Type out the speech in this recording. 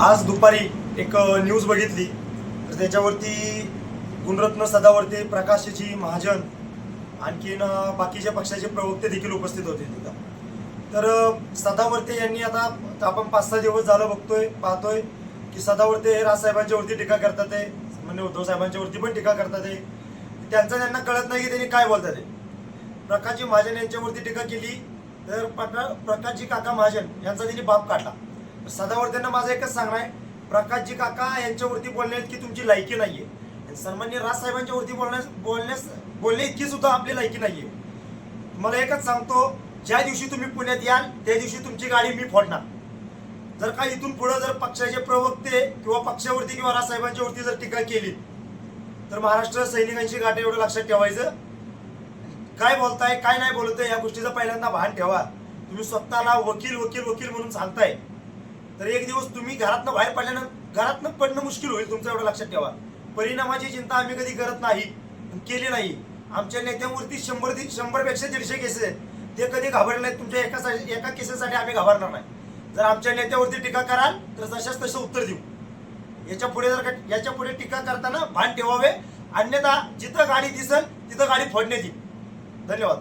आज दुपारी एक न्यूज बघितली. तर त्याच्यावरती गुणरत्न सदावर्ते प्रकाशजी महाजन आणखीन बाकीच्या पक्षाचे प्रवक्ते देखील उपस्थित होते तिथं. तर सदावर्ते यांनी आता आपण पाच सहा दिवस झालं बघतोय पाहतोय की सदावर्ते हे राजसाहेबांच्या वरती टीका करतात आहे म्हणजे उद्धव साहेबांच्या वरती पण टीका करतात आहे त्यांचं त्यांना कळत नाही की त्यांनी काय बोलतात आहे प्रकाशजी महाजन यांच्यावरती टीका केली तर प्रका- प्रकाशजी काका महाजन यांचा त्यांनी बाप काढला. सदावर्त्यांना माझं एकच सांगणं आहे. प्रकाशजी काका यांच्यावरती बोलण्यात की तुमची लायकी नाहीये. आणि सन्मान्य राजसाहेबांच्या वरती बोलण्यास बोलण्यास बोलणे इतकी सुद्धा आपली लायकी नाहीये. मला एकच सांगतो ज्या दिवशी तुम्ही पुण्यात याल त्या दिवशी तुमची गाडी मी फोडणार. जर का इथून पुढे जर पक्षाचे प्रवक्ते किंवा पक्षावरती किंवा राजसाहेबांच्या वरती जर टीका केली तर महाराष्ट्र सैनिकांची गाठी एवढं लक्षात ठेवायचं. काय बोलताय काय नाही बोलत या गोष्टीचं पहिल्यांदा भान ठेवा. तुम्ही स्वतःला वकील वकील वकील म्हणून सांगताय. तर एक दिवस तुम्ही घरातनं बाहेर पडल्यानं घरातनं पडणं मुश्किल होईल तुमचं एवढं लक्षात ठेवा. परिणामाची चिंता आम्ही कधी करत नाही केली नाही. आमच्या नेत्यांवरती शंभर दि- शंभरपेक्षा दीडशे केसेस आहेत. ते कधी घाबरले नाहीत तुमच्या एका एका केसेसाठी आम्ही घाबरणार नाही. जर आमच्या नेत्यावरती टीका कराल तर जशाच तसं उत्तर देऊ. याच्यापुढे जर याच्यापुढे टीका करताना भान ठेवावे. अन्यथा जिथं गाडी दिसल तिथं गाडी फोडण्यात येईल. धन्यवाद.